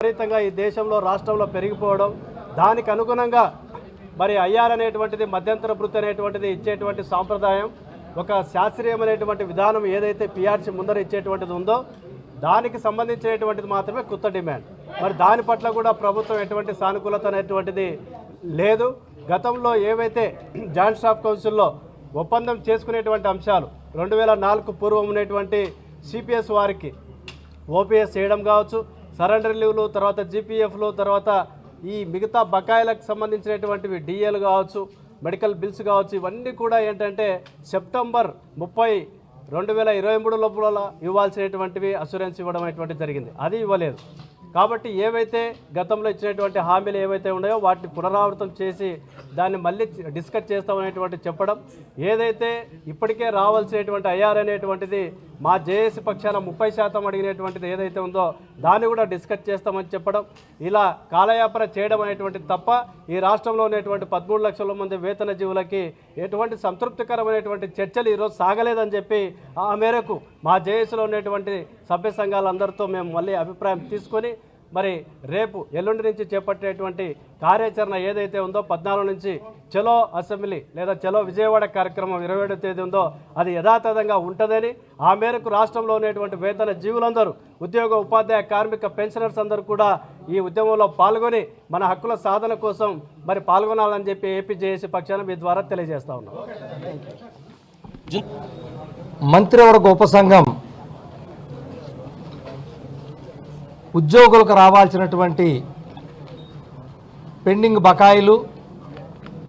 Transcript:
విపరీతంగా ఈ దేశంలో రాష్ట్రంలో పెరిగిపోవడం దానికి అనుగుణంగా మరి అయ్యార్ అనేటువంటిది మధ్యంతర వృత్తి అనేటువంటిది ఇచ్చేటువంటి సాంప్రదాయం ఒక శాస్త్రీయమైనటువంటి విధానం ఏదైతే పిఆర్సీ ముందర ఇచ్చేటువంటిది ఉందో దానికి సంబంధించినటువంటిది మాత్రమే కొత్త డిమాండ్. మరి దాని పట్ల కూడా ప్రభుత్వం ఎటువంటి సానుకూలత అనేటువంటిది లేదు. గతంలో ఏవైతే జాయింట్ స్టాఫ్ కౌన్సిల్లో ఒప్పందం చేసుకునేటువంటి అంశాలు రెండు వేల నాలుగు పూర్వం ఉన్నటువంటి సిపిఎస్ వారికి ఓపీఎస్ చేయడం కావచ్చు సరెండర్ లీవ్లు తర్వాత జీపీఎఫ్లు తర్వాత ఈ మిగతా బకాయిలకు సంబంధించినటువంటివి డిఏలు కావచ్చు మెడికల్ బిల్స్ కావచ్చు ఇవన్నీ కూడా ఏంటంటే సెప్టెంబర్ ముప్పై రెండు వేల ఇరవై మూడు లోపల ఇవ్వాల్సినటువంటివి అసూరెన్స్ ఇవ్వడం అటువంటి జరిగింది. అది ఇవ్వలేదు. కాబట్టి ఏవైతే గతంలో ఇచ్చినటువంటి హామీలు ఏవైతే ఉన్నాయో వాటిని పునరావృతం చేసి దాన్ని మళ్ళీ డిస్కస్ చేస్తామనేటువంటి చెప్పడం ఏదైతే ఇప్పటికే రావాల్సినటువంటి ఐఆర్ అనేటువంటిది మా జేఏసీ పక్షాన ముప్పై శాతం అడిగినటువంటిది ఏదైతే ఉందో దాన్ని కూడా డిస్కస్ చేస్తామని చెప్పడం ఇలా కాలయాపన చేయడం అనేటువంటిది తప్ప ఈ రాష్ట్రంలో ఉన్నటువంటి పదమూడు లక్షల మంది వేతన జీవులకి ఎటువంటి సంతృప్తికరమైనటువంటి చర్చలు ఈరోజు సాగలేదని చెప్పి ఆ మేరకు మా జేఏసీలో ఉన్నటువంటి సభ్య సంఘాలందరితో మేము మళ్ళీ అభిప్రాయం తీసుకొని మరి రేపు ఎల్లుండి నుంచి చేపట్టేటువంటి కార్యాచరణ ఏదైతే ఉందో పద్నాలుగు నుంచి చలో అసెంబ్లీ లేదా చలో విజయవాడ కార్యక్రమం ఇరవై ఏడో తేదీ ఉందో అది యథాతథంగా ఉంటుందని ఆ మేరకు రాష్ట్రంలో ఉన్నటువంటి వేతన జీవులందరూ ఉద్యోగ ఉపాధ్యాయ కార్మిక పెన్షనర్స్ అందరూ కూడా ఈ ఉద్యమంలో పాల్గొని మన హక్కుల సాధన కోసం మరి పాల్గొనాలని చెప్పి ఏపీ జేఏసీ పక్షాన మీ ద్వారా తెలియజేస్తా ఉన్నాం. మంత్రివర్గ ఉపసంఘం ఉద్యోగులకు రావాల్సినటువంటి పెండింగ్ బకాయిలు